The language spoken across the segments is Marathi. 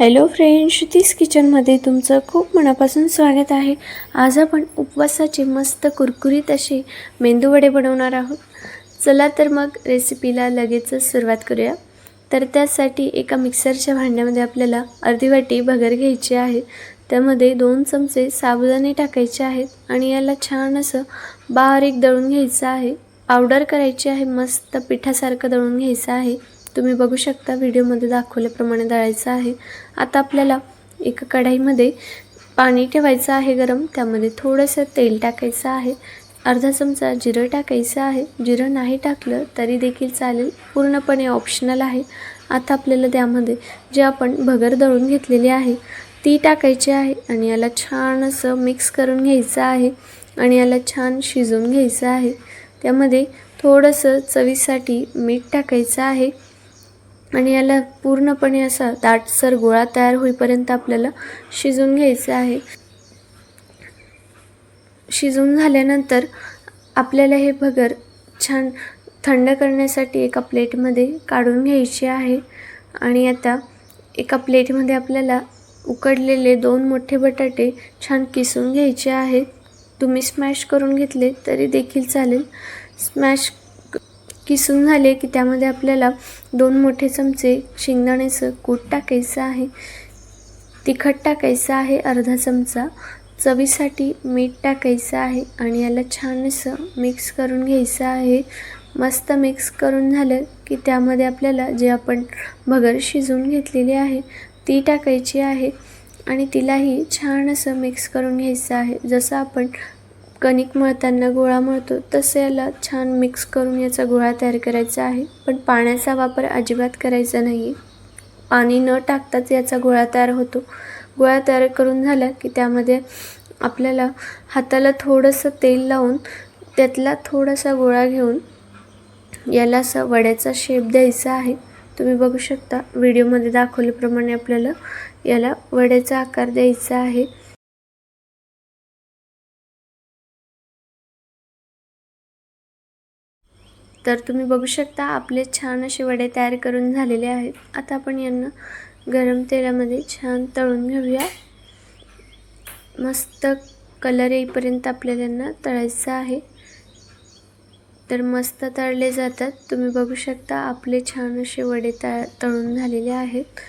हॅलो फ्रेंड श्रुतीस किचनमध्ये तुमचं खूप मनापासून स्वागत आहे. आज आपण उपवासाचे मस्त कुरकुरीत असे मेंदूवडे बनवणार आहोत. चला तर मग रेसिपीला लगेचच सुरुवात करूया. तर त्यासाठी एका मिक्सरच्या भांड्यामध्ये आपल्याला अर्धी वाटी भगर घ्यायची आहे. त्यामध्ये दोन चमचे साबुदाणे टाकायचे आहेत आणि याला छान असं बारीक दळून घ्यायचं आहे. पावडर करायची आहे मस्त पिठासारखं दळून घ्यायचं आहे. तुम्ही बघू शकता व्हिडिओमध्ये दाखवल्याप्रमाणे दळायचं आहे. आता आपल्याला एका कढाईमध्ये पाणी ठेवायचं आहे गरम. त्यामध्ये थोडंसं तेल टाकायचं आहे. अर्धा चमचा जिरं टाकायचं आहे. जिरं नाही टाकलं तरी देखील चालेल. पूर्णपणे ऑप्शनल आहे. आता आपल्याला त्यामध्ये जे आपण भगर दळून घेतलेली आहे ती टाकायची आहे आणि याला छान असं मिक्स करून घ्यायचं आहे आणि याला छान शिजवून घ्यायचं आहे. त्यामध्ये थोडंसं चवीसाठी मीठ टाकायचं आहे. आणि याला पूर्णपणे असा दाटसर गोळा तयार होईपर्यंत आपल्याला शिजून घ्यायचं आहे. शिजून झाल्यानंतर आपल्याला हे भगर छान थंड करण्यासाठी एका प्लेटमध्ये काढून घ्यायची आहे. आणि आता एका प्लेटमध्ये आपल्याला उकडलेले दोन मोठे बटाटे छान किसून घ्यायचे आहेत. तुम्ही स्मॅश करून घेतले तरी देखील चालेल. स्मॅश किसून झाले की त्यामध्ये आपल्याला दोन मोठे चमचे शेंगदाण्याचं कूट टाकायचं आहे. तिखट टाकायचं आहे अर्धा चमचा. चवीसाठी मीठ टाकायचं आहे आणि याला छान असं मिक्स करून घ्यायचं आहे. मस्त मिक्स करून झालं की त्यामध्ये आपल्याला जे आपण भगर शिजवून घेतलेली आहे ती टाकायची आहे आणि तिलाही छान असं मिक्स करून घ्यायचं आहे. जसं आपण कणिक मळताना गोळा मळतो तसं याला छान मिक्स करून याचा गोळा तयार करायचा आहे. पण पाण्याचा वापर अजिबात करायचा नाही आहे पाणी न टाकताच याचा गोळा तयार होतो. गोळा तयार करून झाला की त्यामध्ये आपल्याला हाताला थोडंसं तेल लावून त्यातला थोडासा गोळा घेऊन याला असा वड्याचा शेप द्यायचा आहे. तुम्ही बघू शकता व्हिडिओमध्ये दाखवल्याप्रमाणे आपल्याला याला वड्याचा आकार द्यायचा आहे. तर तुम्ही बघू शकता आपले छान असे वडे तयार करून झालेले आहेत. आता आपण यांना गरम तेलामध्ये छान तळून घेऊया. मस्त कलर येईपर्यंत आपल्याला यांना तळायचं आहे. तर मस्त तळले जातात. तुम्ही बघू शकता आपले छान असे वडे तळ तळून झालेले आहेत.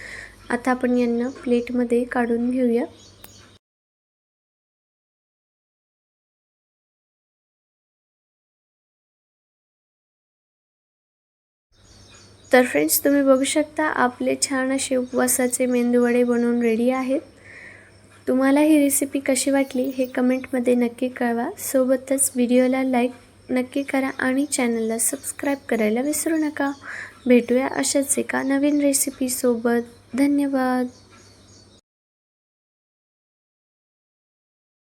आता आपण यांना प्लेटमध्ये काढून घेऊया. तर फ्रेंड्स तुम्ही बघू शकता आपले छान असे उपवासाचे मेंदूवडे बनवून रेडी आहेत. तुम्हाला ही रेसिपी कशी वाटली हे कमेंटमध्ये नक्की कळवा. सोबतच व्हिडिओला लाईक नक्की करा आणि चॅनलला सबस्क्राईब करायला विसरू नका. भेटूया अशाच एका नवीन रेसिपीसोबत धन्यवाद.